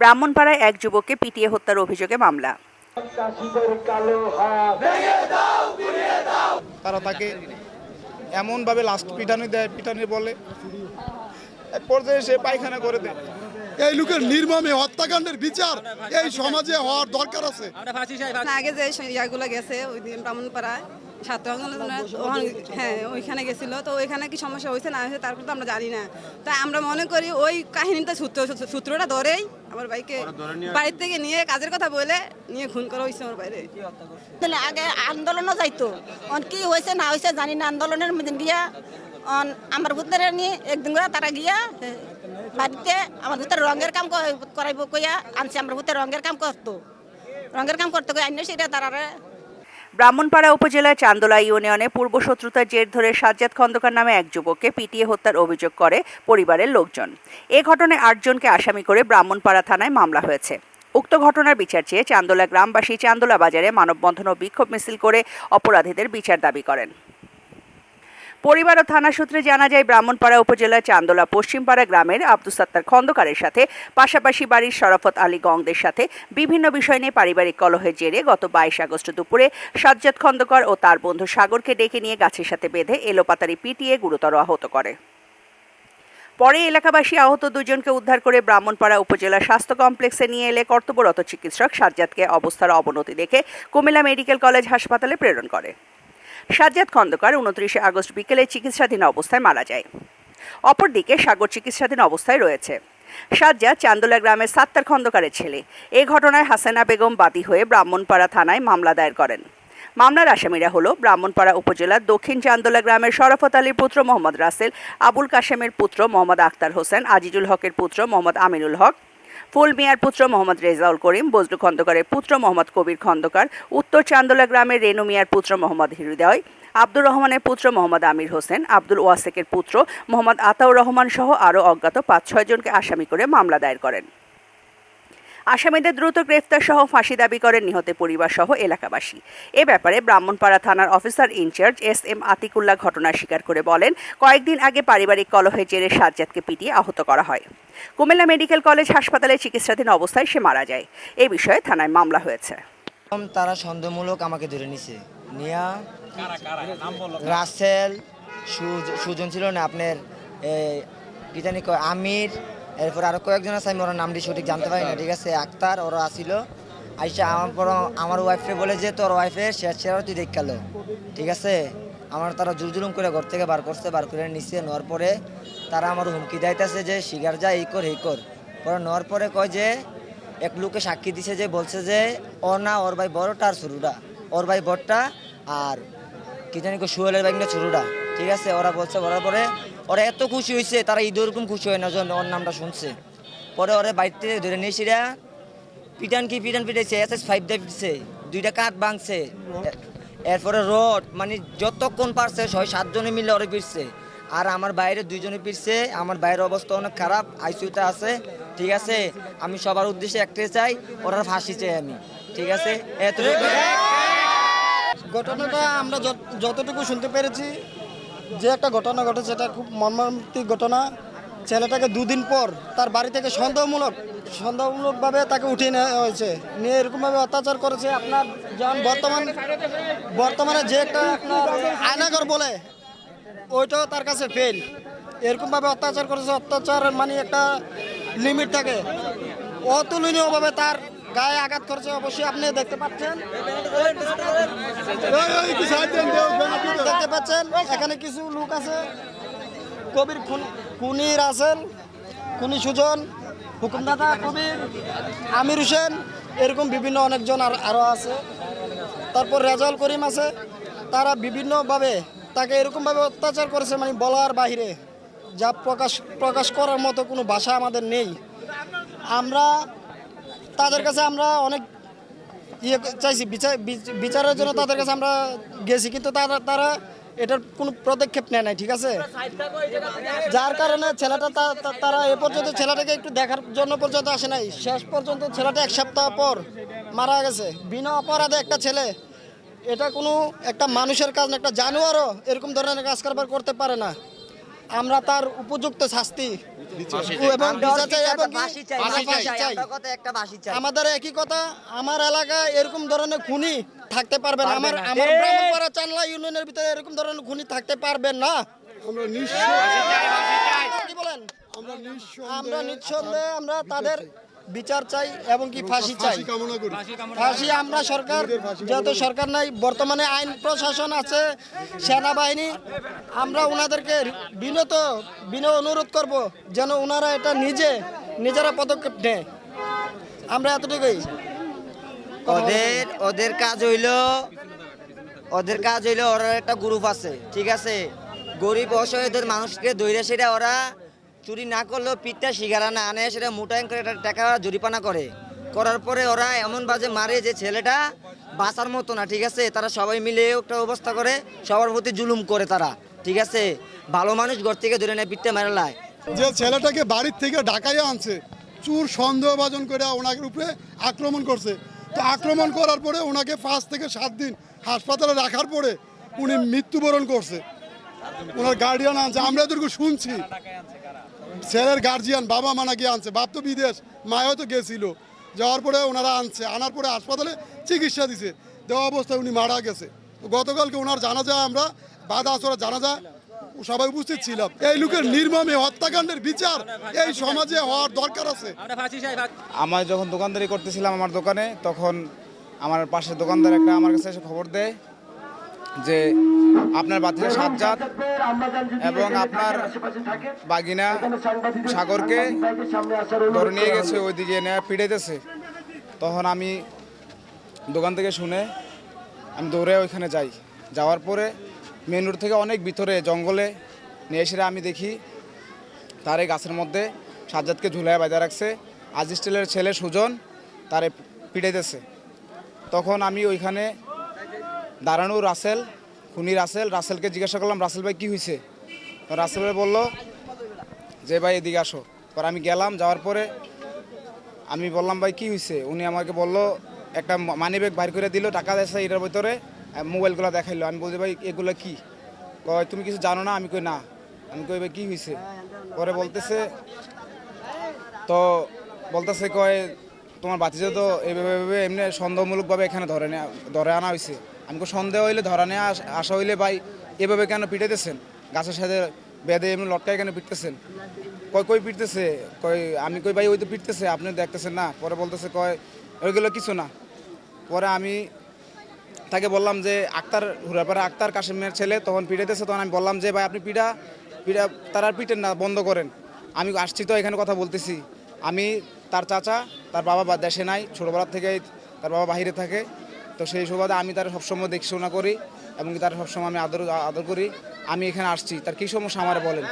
ব্রাহ্মণপাড়ায় এক যুবককে পিটিয়ে হত্যার অভিযোগে মামলা। তারা তাকে এমনভাবে লাস্ট পিটানি দেয় পিটানি বলে। এক পর্যায়ে সে পায়খানা করে দেয়। এই লোকের নির্মমে হত্যাকাণ্ডের বিচার এই সমাজে হওয়ার দরকার আছে। আগে যে ইয়াগুলো গেছে ওই দিন ব্রাহ্মণপাড়ায় ছাত্র আন্দোলনে হ্যাঁ ওইখানে গেছিল। তো ওইখানে কি সমস্যা হয়েছে না হয়েছে তারপর তো আমরা জানি না। তাই আমরা মনে করি ওই কাহিনীটা সূত্র সূত্রটা ধরেই আমার ভাইকে বাড়ির থেকে নিয়ে কাজের কথা বলে নিয়ে খুন করা হয়েছে আমার বাইরে তাহলে আগে আন্দোলনও যাইতো। অন কি হয়েছে না হয়েছে জানি না। আন্দোলনের মধ্যে গিয়া অন আমার ভূতের নিয়ে একদিন করে তারা গিয়া বাড়িতে আমার ভূতের রঙের কাম করাইব কইয়া আনছে। আমার ভূতের রঙের কাম করতো। রঙের কাম করতে কই আইনে সেটা তারা ব্রাহ্মণপাড়া উপজেলার চান্দোলা ইউনিয়নে পূর্ব শত্রুতার জের ধরে সাজ্জাদ খন্দকার নামে এক যুবককে পিটিয়ে হত্যার অভিযোগ করে পরিবারের লোকজন। এ ঘটনায় আটজনকে আসামি করে ব্রাহ্মণপাড়া থানায় মামলা হয়েছে। উক্ত ঘটনার বিচার চেয়ে চান্দোলা গ্রামবাসী চান্দোলা বাজারে মানববন্ধন ও বিক্ষোভ মিছিল করে অপরাধীদের বিচার দাবি করেন। পরিবার ও থানা সূত্রে জানা যায়, ব্রাহ্মণপাড়া উপজেলার চান্দোলা পশ্চিমপাড়া গ্রামের আব্দুল সাত্তার খন্দকারের সাথে, পাশাপাশি বাড়ির শরাফত আলী গংদের সাথে বিভিন্ন বিষয় নিয়ে পারিবারিক কলহের জেরে গত বাইশ আগস্ট দুপুরে সাজ্জাদ খন্দকার ও তার বন্ধু সাগরকে ডেকে নিয়ে গাছের সাথে বেঁধে এলোপাতারি পিটিয়ে গুরুতর আহত করে। পরে এলাকাবাসী আহত দুজনকে উদ্ধার করে ব্রাহ্মণপাড়া উপজেলা স্বাস্থ্য কমপ্লেক্সে নিয়ে এলে কর্তব্যরত চিকিৎসক সাজ্জাদকে অবস্থার অবনতি দেখে কুমিল্লা মেডিকেল কলেজ হাসপাতালে প্রেরণ করে। সাজ্জাদ খন্দকার উনত্রিশে আগস্ট বিকেলে চিকিৎসাধীন অবস্থায় মারা যায়। অপরদিকে সাগর চিকিৎসাধীন অবস্থায় রয়েছে। সাজ্জাদ চান্দোলা গ্রামের সাত্তার খন্দকারের ছেলে। এ ঘটনায় হাসানা বেগম বাদী হয়ে ব্রাহ্মণপাড়া থানায় মামলা দায়ের করেন। মামলার আসামিরা হলো ব্রাহ্মণপাড়া উপজেলার দক্ষিণ চান্দোলা গ্রামের শরফত আলীর পুত্র মোহাম্মদ রাসেল, আবুল কাশেমের পুত্র মোহাম্মদ আক্তার হোসেন, আজিজুল হকের পুত্র মোহাম্মদ আমিনুল হক ফুল মিয়ার পুত্র মোহাম্মদ রেজাউল করিম, বজলু খন্দকারের পুত্র মোহাম্মদ কবির খন্দকার, উত্তর চান্দোলা গ্রামের রেনু মিয়ার পুত্র মোহাম্মদ হৃদয় আব্দুর রহমানের পুত্র মোহাম্মদ আমির হোসেন, আব্দুল ওয়াসেকের পুত্র মোহাম্মদ আতাউর রহমান সহ আরও অজ্ঞাত পাঁচ ছয় জনকে আসামি করে মামলা দায়ের করেন। আসামিদের দ্রুত গ্রেফতার সহ ফাঁসি দাবি করেন নিহতের পরিবার সহ এলাকাবাসী। এ ব্যাপারে ব্রাহ্মণপাড়া থানার officer in charge S M Atikullah ঘটনা স্বীকার করে বলেন, কয়েকদিন আগে পারিবারিক কলহের জেরে সাজ্জাদকে পিটিয়ে আহত করা হয়। কুমিল্লা মেডিকেল কলেজ হাসপাতালে চিকিৎসাধীন অবস্থায় সে মারা যায়। এ বিষয়ে থানায় মামলা হয়েছে। তারা সন্দেহমূলক আমাকে ধরে নিছে। নিয়া রাসেল সুজ- সুজন ছিল না আপনার কি জানি আমির এরপর আরও কয়েকজন আছে, আমি ওরা নামটি সঠিক জানতে পারি না, ঠিক আছে? আক্তার ওরা আসিল আইসা আমার পর আমার ওয়াইফে বলে যে, তোর ওয়াইফে শেষ শেয়ার তুই দেখাল ঠিক আছে? আমার তারা জুল জুলুম করে ঘর থেকে বার করছে, বার করে নিছে, নেওয়ার পরে তারা আমার হুমকি দেয়তেছে যে, শিকার যা, এই কর এই কর। পরে নেওয়ার পরে কয় যে, এক লোকে সাক্ষী দিছে যে, বলছে যে, ও না, ওর ভাই বড়টা আর ছোটটা। ওর ভাই বড়টা আর কি জানি সুয়েলের বাইকটা ছোটটা। ঠিক আছে? ওরা বলছে, বলার পরে ওরা এত খুশি হয়েছে তারা ঈদ ওরকম খুশি হয় না ওর নামটা শুনছে। পরে ওরে বাড়িতে ধরে নিয়ে পিটান কি পিটান পিটাইছে এস এস ফাইভ দিয়ে পিটছে দুইটা কাঠ ভাঙছে এরপরে রড মানে যতক্ষণ পারছে ছয় সাতজনে মিলে ওরে পিটছে। আর আমার বাইরে দুইজনে পিটছে, আমার বাইরের অবস্থা অনেক খারাপ আইসিউতে আছে, ঠিক আছে? আমি সবার উদ্দেশ্যে একটাই চাই, ওরা ফাঁসি চাই আমি, ঠিক আছে? এতটুকু। ঘটনাটা আমরা যত- যতটুকু শুনতে পেরেছি যে একটা ঘটনা ঘটেছে, এটা খুব মর্মান্তিক ঘটনা। ছেলেটাকে দুদিন পর তার বাড়ি থেকে সন্দেহমূলক, সন্দেহমূলকভাবে তাকে উঠিয়ে নেওয়া হয়েছে। নিয়ে এরকমভাবে অত্যাচার করেছে আপনার যেমন বর্তমান, বর্তমানে যে একটা আপনার আয়নাঘর বলে, ওইটাও তার কাছে ফেল এরকমভাবে অত্যাচার করেছে, অত্যাচার মানে একটা লিমিট থাকে। অতুলনীয়ভাবে তার গায়ে আঘাত করেছে, অবশ্যই আপনি দেখতে পাচ্ছেন। দেখতে পাচ্ছেন, এখানে কিছু লোক আছে। কবির খুনি রাসেল খুনি সুজন হুকুমদাতা কবির, আমির হোসেন, এরকম বিভিন্ন অনেকজন আর আরও আছে। তারপর রেজাউল করিম আছে। তারা বিভিন্নভাবে তাকে এরকমভাবে অত্যাচার করেছে মানে বলার বাহিরে, যা প্রকাশ প্রকাশ করার মতো কোনো ভাষা আমাদের নেই। আমরা তাদের কাছে আমরা অনেক ইয়ে চাইছি বিচার বিচারের জন্য তাদের কাছে আমরা গেছি, কিন্তু তারা তারা এটার কোনো পদক্ষেপ নেয় নাই, ঠিক আছে? যার কারণে ছেলেটা তারা এ পর্যন্ত ছেলেটাকে একটু দেখার জন্য পর্যন্ত আসে নাই। শেষ পর্যন্ত ছেলেটা এক সপ্তাহ পর মারা গেছে। বিনা অপরাধে একটা ছেলে, এটা কোনো একটা মানুষের কাজ না, একটা জানোয়ারও এরকম ধরনের কাজ কারবার করতে পারে না। আমরা তার উপযুক্ত শাস্তি এবং। আমাদের একই কথা আমার এলাকায় এরকম ধরনের খুনি থাকতে পারবে না। আমার পারবে। আমার। ব্রাহ্মণপাড়া চানলা ইউনিয়নের ভিতরে এরকম ধরনের খুনি থাকতে পারবেন না। আমরা নিঃসন্দেহে আমরা তাদের বিচার চাই এবং কি ফাঁসি চাই। ফাঁসি কামনা করি। ফাঁসি আমরা সরকার যেহেতু সরকার নাই বর্তমানে আইন প্রশাসন আছে সেনাবাহিনী আমরা ওনাদেরকে বিনত বিনয় অনুরোধ করব যেন ওনারা এটা নিজে নিজেরা পদক্ষেপ নেয়। আমরা এতটুকুই। ওদের ওদের কাজ হইল ওদের কাজ হইল ওরা একটা গ্রুপ আছে ঠিক আছে? গরিব অসহায়দের মানুষকে দৈরা সেটা ওরা চুরি না করলেও পিঠটা শিকারা না আনে, সেটা মোটাইন করে একটা টাকা জরিপানা করে। করার পরে ওরা এমন বাজে মারে যে ছেলেটা বাঁচার মতো না, ঠিক আছে? তারা সবাই মিলে একটা অবস্থা করে, সবার প্রতি জুলুম করে তারা, ঠিক আছে? ভালো মানুষ ঘর থেকে ধরে নেয়, পিঠটা মেরে লায়। যে ছেলেটাকে বাড়ির থেকে ঢাকাইয়া আনছে, চুর সন্দেহভাজন করে ওনাকে উপরে আক্রমণ করছে। তো আক্রমণ করার পরে ওনাকে পাঁচ থেকে সাত দিন হাসপাতালে রাখার পরে উনি মৃত্যুবরণ করছে। ওনার গার্ডিয়ান আনছে, আমরা এদেরকে শুনছি। ছেলের গার্জিয়ান বাবা মা নাকি আনছে বাপ তো বিদেশ মায়ও তো গেছিল। যাওয়ার পরে ওনারা আনছে আনার পরে হাসপাতালে চিকিৎসা দিছে। দেওয়া অবস্থায় উনি মারা গেছে। তো গতকালকে ওনার জানাজা আমরা বাধা আসরা জানাজা সবাই উপস্থিত ছিলাম। এই লোকের নির্মমে হত্যাকাণ্ডের বিচার এই সমাজে হওয়ার দরকার আছে। আমার যখন দোকানদারি করতেছিলাম আমার দোকানে তখন আমার পাশের দোকানদার একটা আমার কাছে এসে খবর দেয় যে আপনার বাতিজা সাজ্জাদ এবং আপনার বাগিনা সাগরকে ধরে নিয়ে গেছে, ওইদিকে নেয়া পিড়াইতেছে তখন আমি দোকান থেকে শুনে আমি দৌড়ে ওইখানে যাই। যাওয়ার পরে মেন রোড থেকে অনেক ভিতরে জঙ্গলে নিয়ে এসে আমি দেখি, তার এই গাছের মধ্যে সাজ্জাদকে ঝুলায় বাজা রাখছে। আজিস্টেলের ছেলে সুজন তারে পিটাইতেছে। তখন আমি ওইখানে দাঁড়ানো রাসেল, খুনি রাসেল। রাসেলকে জিজ্ঞাসা করলাম, রাসেল ভাই, কী হয়েছে তো রাসেল ভাই বলল, যে ভাই, এদিকে আসো। পর আমি গেলাম, যাওয়ার পরে আমি বললাম, ভাই, কী হয়েছে উনি আমাকে বলল, একটা মানি ব্যাগ বাইর করে দিল, টাকা দিয়েছে এটার ভিতরে মোবাইলগুলো দেখাইলো। আমি বলছি, ভাই, এগুলো কি? কয়, তুমি কিছু জানো না? আমি কই, না। আমি কই, ভাই, কী হয়েছে পরে বলতেছে, তো বলতেছে, কয়, তোমার বাতিজা তো এইভাবে এমনি সন্দেহমূলকভাবে এখানে ধরে ধরে আনা হয়েছে আমি কই সন্দেহ হইলে, ধরা নেওয়া আস- হইলে, ভাই, এভাবে কেন পিটাইতেছেন? গাছের সাথে বেঁধে এমনি লটকায় কেন পিটতেছেন? কয়, কই পিটতেছে? কই আমি কই, ভাই, ওই তো পিটতেছে, আপনি দেখতেছেন না। পরে বলতেছে, কয় ওইগুলো কিছু না। পরে আমি তাকে বললাম যে, আক্তার, হুরাপাড়া আক্তার কাশিমের ছেলে তখন পিটাইতেছে। তখন আমি বললাম যে, ভাই, আপনি পিঠা পিঠা তার পিটেন না, বন্ধ করেন। আমি আসছি তো এখানে কথা বলতেছি। আমি, তার চাচা, তার বাবা দেশে নাই ছোটোবেলার থেকে তার বাবা বাইরে থাকে। তো সেই সুবাদে আমি তার সবসময় দেখশোনা করি এবং তার সবসময় আমি আদর আদর করি। আমি এখানে আসছি। তার কী সমস্যা আমার বলেন?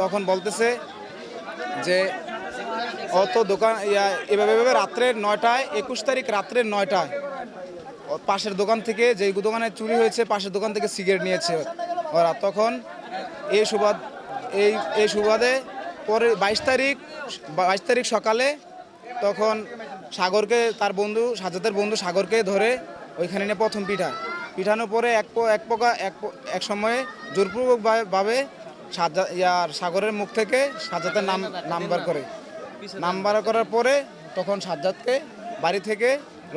তখন বলতেছে যে, অত দোকান এভাবে এভাবে রাত্রে নয়টায়, একুশ তারিখ রাত্রে নয়টায় পাশের দোকান থেকে যেই দোকানে চুরি হয়েছে, পাশের দোকান থেকে সিগারেট নিয়েছে ওরা। তখন এই সুবাদ, এই এই সুবাদে পরে বাইশ তারিখ বাইশ তারিখ সকালে তখন সাগরকে, তার বন্ধু সাজাতের বন্ধু সাগরকে ধরে ওইখানে নিয়ে প্রথম পিঠা। পিঠানোর পরে এক এক প্রকার, এক এক সময়ে জোরপূর্বকভাবে সাজা ইয়ার সাগরের মুখ থেকে সাজাতের নাম নাম্বার করে। নাম্বার করার পরে তখন সাজ্জাদকে বাড়ি থেকে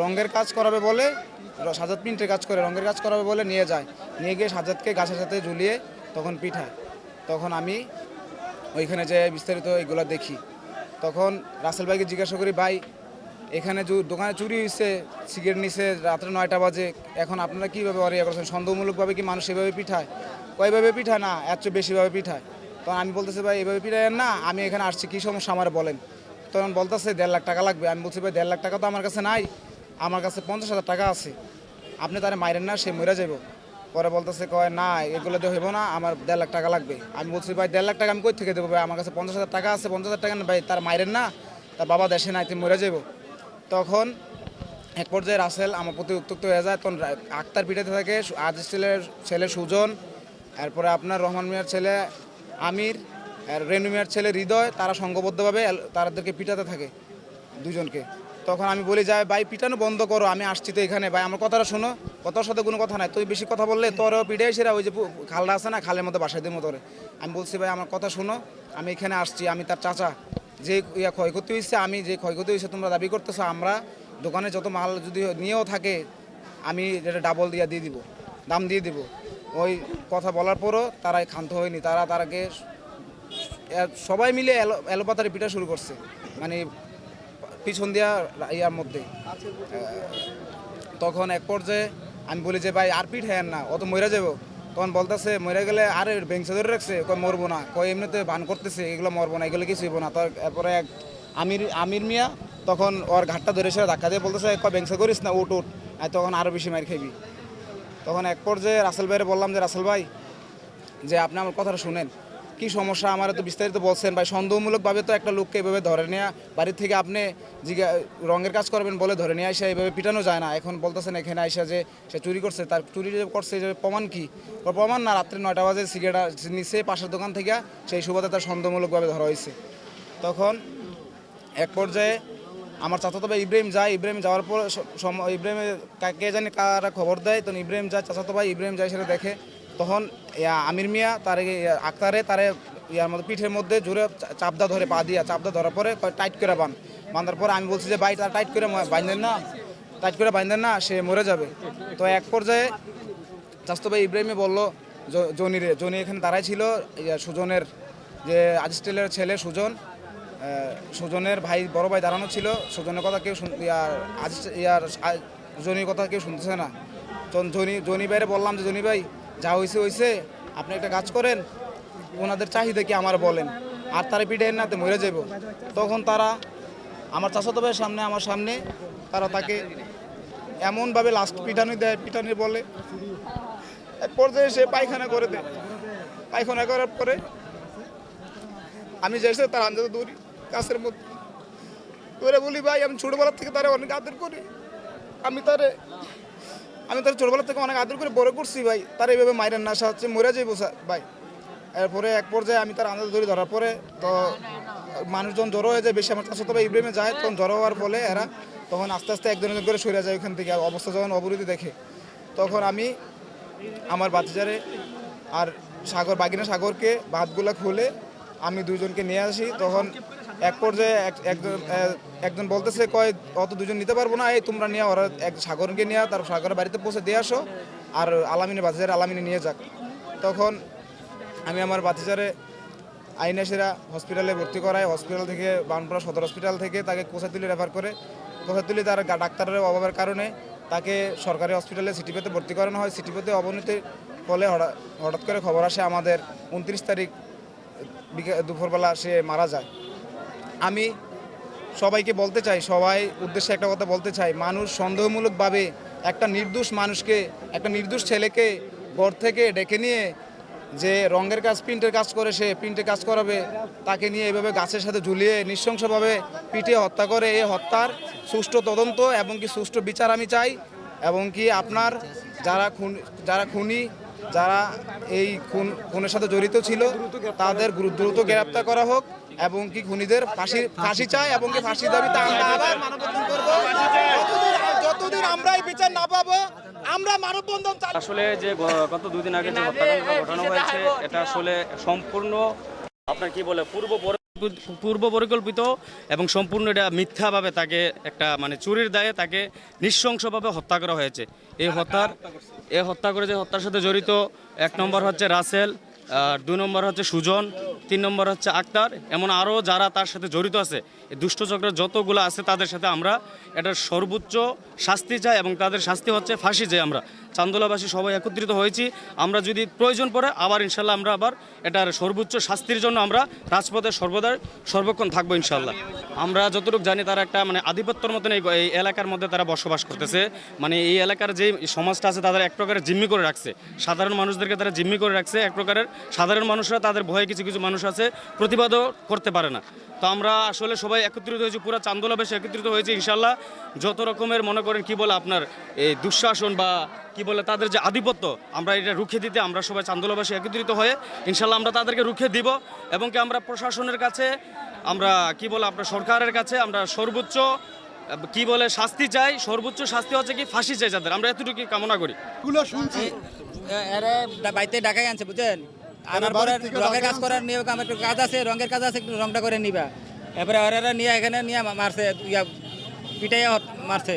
রঙের কাজ করাবে বলে, সাজ্জাদ প্রিন্টের কাজ করে, রঙের কাজ করাবে বলে নিয়ে যায়। নিয়ে গিয়ে সাজ্জাদকে গাছের সাথে ঝুলিয়ে তখন পিঠায়। তখন আমি ওইখানে যে বিস্তারিত এগুলো দেখি। তখন রাসেল ভাইকে জিজ্ঞাসা করি, ভাই এখানে দোকানে চুরি হয়েছে সিগারেট নিছে, রাত্রে নয়টা বাজে। এখন আপনারা কীভাবে অরিয়া করছেন? সন্দেহমূলকভাবে কি মানুষ এভাবে পিঠায়? কয়ভাবে পিঠায়? না এত বেশিভাবে পিঠায়। তখন আমি বলতেছি, ভাই, এভাবে পিঠায় না, আমি এখানে আসছি, কী সমস্যা আমার বলেন? তখন বলতেছে, দেড় লাখ টাকা লাগবে। আমি বলছি, ভাই, দেড় লাখ টাকা তো আমার কাছে নাই, আমার কাছে পঞ্চাশ হাজার টাকা আছে। আপনি তারে মাইরেন না, সে মরে যাব পরে বলতেছে, কয়, না, এগুলো দিয়ে হইব না, আমার দেড় লাখ টাকা লাগবে। আমি বলছি, ভাই, দেড় লাখ টাকা আমি কই থেকে দেবো, ভাই? আমার কাছে পঞ্চাশ হাজার টাকা আছে, পঞ্চাশ হাজার টাকা না ভাই, তার মাইরেন না, তার বাবা দেশে নাই তুমি মরে যাব তখন এক পর্যায়ে রাসেল আমার প্রতি উত্তক্ত হয়ে যায়। তখন আক্তার পিঠাতে থাকে আজিজ ছেলের ছেলে সুজন, এরপরে আপনার রহমান মিয়ার ছেলে আমির, আর রেনু মিয়ার ছেলে হৃদয়, তারা সংঘবদ্ধভাবে তাদেরকে পিটাতে থাকে দুজনকে। তখন আমি বলি, যাই, ভাই, পিটানো বন্ধ করো, আমি আসছি তো এখানে। ভাই, আমার কথাটা শোনো। কথার সাথে কোনো কথা নাই। তুই বেশি কথা বললে তোরও পিঠে সেরা ওই যে খালটা আছে না, খালের মধ্যে বাসায় দিব তোরে। আমি বলছি, ভাই, আমার কথা শোনো। আমি এখানে আসছি, আমি তার চাচা। যে ইয়া ক্ষয়ক্ষতি হয়েছে, আমি যে ক্ষয়ক্ষতি হয়েছে তোমরা দাবি করতেছো, আমরা দোকানে যত মাল যদি নিয়েও থাকে, আমি এটা ডাবল দিয়ে দিয়ে দিব, দাম দিয়ে দিব। ওই কথা বলার পরও তারাই ক্ষান্ত হয়নি, তারা তারাকে সবাই মিলে এলোপাতারি পিটা শুরু করছে মানে পিছন দিয়া ইয়ার মধ্যে। তখন এক পর্যায়ে আমি বলি যে, ভাই, আর পিঠ হ্যাঁ না অত মরে যাব তখন বলতেছে, মরে গেলে আরে ব্যাংসে ধরে রাখছে। কয়, মরবো না। কয়, এমনিতে ভান করতেছে, এগুলো মরবো না, এগুলো কিছু না। তারপরে এক আমির আমির মিয়া তখন ওর ঘাটটা ধরে সে ধাক্কা দিয়ে বলতেছে, কয় বেঞ্চে করিস না, উঠ উঠ, আর তখন আরও বেশি মার খাইবি। তখন এক পর্যায়ে রাসেল ভাইরে বললাম যে, রাসেল ভাই, যে আপনি আমার কথাটা শুনেন কি সমস্যা? আমার তো বিস্তারিত বলছেন। ভাই, সন্দেহমূলকভাবে তো একটা লোককে এভাবে ধরে নেওয়া বাড়ির থেকে আপনি জিজ্ঞা রঙের কাজ করবেন বলে ধরে নিয়ে আসা এভাবে পিটানো যায় না। এখন বলতেছেন এখানে আইসা যে সে চুরি করছে, তার চুরি করছে যে প্রমাণ কি? প্রমাণ না, রাত্রে নয়টা বাজে সিগারেট নিচে পাশের দোকান থেকে সেই সুবাদে তার সন্দেহমূলকভাবে ধরা হয়েছে। তখন এক পর্যায়ে আমার চাচাতো ভাই ইব্রাহিম যায়। ইব্রাহিম যাওয়ার পর কা- কে জানি কারা খবর দেয়। তখন ইব্রাহিম যায়, চাচাতো ভাই ইব্রাহিম যায় সেটা দেখে। তখন আমির মিয়া তার আক্তারে তারে ইয়ার মধ্যে, পিঠের মধ্যে জোরে চাপদা ধরে পা দিয়া চাপদা ধরার পরে টাইট করে বান। বাঁধার পরে আমি বলছি যে, ভাই, তার টাইট করে বাইন্ধেন না। টাইট করে বাইন্ধেন না, সে মরে যাবে। তো এক পর্যায়ে চাস্তো ভাই ইব্রাহিমে বলল জনিরে জনি এখানে দাঁড়াই ছিল সুজনের যে আজিস্টেলের ছেলে সুজন সুজনের ভাই, বড় ভাই দাঁড়ানো ছিল। সুজনের কথা কেউ ইয়ার আজ ইয়ার জনির কথা কেউ শুনতেছে না। জনি জনি ভাইরে বললাম যে, জনি ভাই যা হয়েছে হয়েছে আপনি একটা কাজ করেন, ওনাদের চাহিদা কি আমার বলেন, আর তারা পিঠে না তো মরে যাব। তখন তারা আমার চাচাতো ভাইয়ের সামনে, আমার সামনে, তারা তাকে এমনভাবে লাস্ট পিটানি দেয় পিটানি বলে, এক পর্যায়ে সে পায়খানা করে দেয়। পায়খানা করার পরে আমি যেসে তার আন্দাজে দৌড়ি, গাছের মধ্যে দৌড়ে বলি, ভাই, আমি ছোটোবেলার থেকে তারা অনেক আদর করি। আমি তারে আমি তার ছোটোবেলা থেকে অনেক আদর করে বড় করছি ভাই। তার এইভাবে মায়ের নাশা হচ্ছে, মরে যাইব স্যার, ভাই। এরপরে এক পর্যায়ে আমি তার আন্দাজ ধরে ধরার পরে তো মানুষজন জড়ো হয়ে যায়, বেশি আমার কাছে তবে ইব্রাহিমে যায়, তখন জড়ো হওয়ার ফলে এরা তখন আস্তে আস্তে একজন একজন করে সরে যায় ওখান থেকে। অবস্থা যখন অবরোধী দেখে, তখন আমি আমার বাচ্চারে আর সাগর, বাগিনা সাগরকে ভাতগুলো খুলে আমি দুজনকে নিয়ে আসি। তখন এক পর্যায়ে এক- একজন একজন বলতেছে, কয়, অত দুজন নিতে পারব না। এই তোমরা নিয়ে ওরা এক সাগরকে নিয়ে তার সাগরের বাড়িতে পৌঁছে দিয়ে আসো আর আলামিনে বাচ্চারে আলামিনে নিয়ে যাক। তখন আমি আমার বাচ্চারে আইনাসেরা হসপিটালে ভর্তি করায় হসপিটাল থেকে বানপুরা সদর হসপিটাল থেকে তাকে কোসাতুলি রেফার করে। কোসাতুলি তার ডাক্তারের অভাবের কারণে তাকে সরকারি হসপিটালে সিটিপেতে ভর্তি করানো হয়। সিটিপেতে অবনতির ফলে হঠাৎ করে খবর আসে, আমাদের উনত্রিশ তারিখ দুপুরবেলা সে মারা যায়। আমি সবাইকে বলতে চাই, সবাই উদ্দেশ্যে একটা কথা বলতে চাই। মানুষ সন্দেহমূলকভাবে একটা নির্দোষ মানুষকে, একটা নির্দোষ ছেলেকে ঘর থেকে ডেকে নিয়ে যে রঙের কাজ, প্রিন্টের কাজ করে, সে প্রিন্টের কাজ করাবে, তাকে নিয়ে এভাবে গাছের সাথে ঝুলিয়ে নৃশংসভাবে পিটিয়ে হত্যা করে। এই হত্যার সুষ্ঠু তদন্ত এবং কি সুষ্ঠু বিচার আমি চাই এবং কি আপনার যারা খুন, যারা খুনি, যারা এই খুন, খুনের সাথে জড়িত ছিল, তাদের দ্রুত গ্রেপ্তার করা হোক। এবং কি খুনিদের ফাঁসি ফাঁসি চাই এবং কি ফাঁসি দাবিতে আমরা আবার মানববন্ধন করব। যতদিন- আমরা এই বিচার না পাবো আমরা মানববন্ধন আসলে যে গত দুদিন আগে যে হত্যাকাণ্ড ঘটানো হয়েছে এটা আসলে সম্পূর্ণ আপনার কি বলে পূর্ব পরি- পূর্ব পরিকল্পিত এবং সম্পূর্ণ এটা মিথ্যাভাবে তাকে একটা মানে চুরির দায়ে তাকে নৃশংসভাবে হত্যা করা হয়েছে। এই হত্যার এই হত্যা করে যে হত্যার সাথে জড়িত এক নম্বর হচ্ছে রাসেল আর দুই নম্বর হচ্ছে সুজন, তিন নম্বর হচ্ছে আক্তার। এমন আরও যারা তার সাথে জড়িত আছে, এই দুষ্টচক্রের যতগুলো আছে তাদের সাথে আমরা এটার সর্বোচ্চ শাস্তি চাই এবং তাদের শাস্তি হচ্ছে ফাঁসি চাই আমরা। চান্দোলাবাসী সবাই একত্রিত হয়েছি। আমরা যদি প্রয়োজন পড়ে, আবার ইনশাল্লাহ আমরা আবার এটার সর্বোচ্চ শাস্তির জন্য আমরা রাজপথে সর্বদা সর্বক্ষণ থাকব ইনশাল্লাহ। আমরা যতটুকু জানি তারা একটা মানে আধিপত্যর মতন এই এলাকার মধ্যে তারা বসবাস করতেছে। মানে এই এলাকার যে সমাজটা আছে তাদের এক প্রকারের জিম্মি করে রাখছে। সাধারণ মানুষদেরকে তারা জিম্মি করে রাখছে। এক প্রকারের সাধারণ মানুষরা তাদের ভয়ে কিছু কিছু মানুষ আছে, প্রতিবাদও করতে পারে না। তো আমরা আসলে সবাই একত্রিত হয়েছি, পুরো চান্দোলা বেশি একত্রিত হয়েছে ইনশাল্লাহ। যত রকমের মনে করেন কি বলে আপনার এই দুঃশাসন বা কি বলে তাদের যে আধিপত্য আমরা এটা রুখে দিতে আমরা সবাই চান্দোলাবাসী একত্রিত হয়ে ইনশাল্লাহ আমরা তাদেরকে রুখে দিব এবং কি আমরা প্রশাসনের কাছে আমরা কি বলে আপনার সরকারের কাছে আমরা সর্বোচ্চ কি বলে শাস্তি চাই। সর্বোচ্চ শাস্তি হচ্ছে কি ফাঁসি চাই যাদের। আমরা এতটুকু কামনা করি। শুনছি। এরা বাড়িতে ডাকাই আনছে বুঝছেন? আনার পরে রঙের কাজ করার নিয়ে আমার একটু কাজ আছে রঙের কাজ আছে একটু রংটা করে নিবা। এরপরে ওরা নিয়ে এখানে নিয়ে মারছে ইয়া পিটাইয়া মারছে।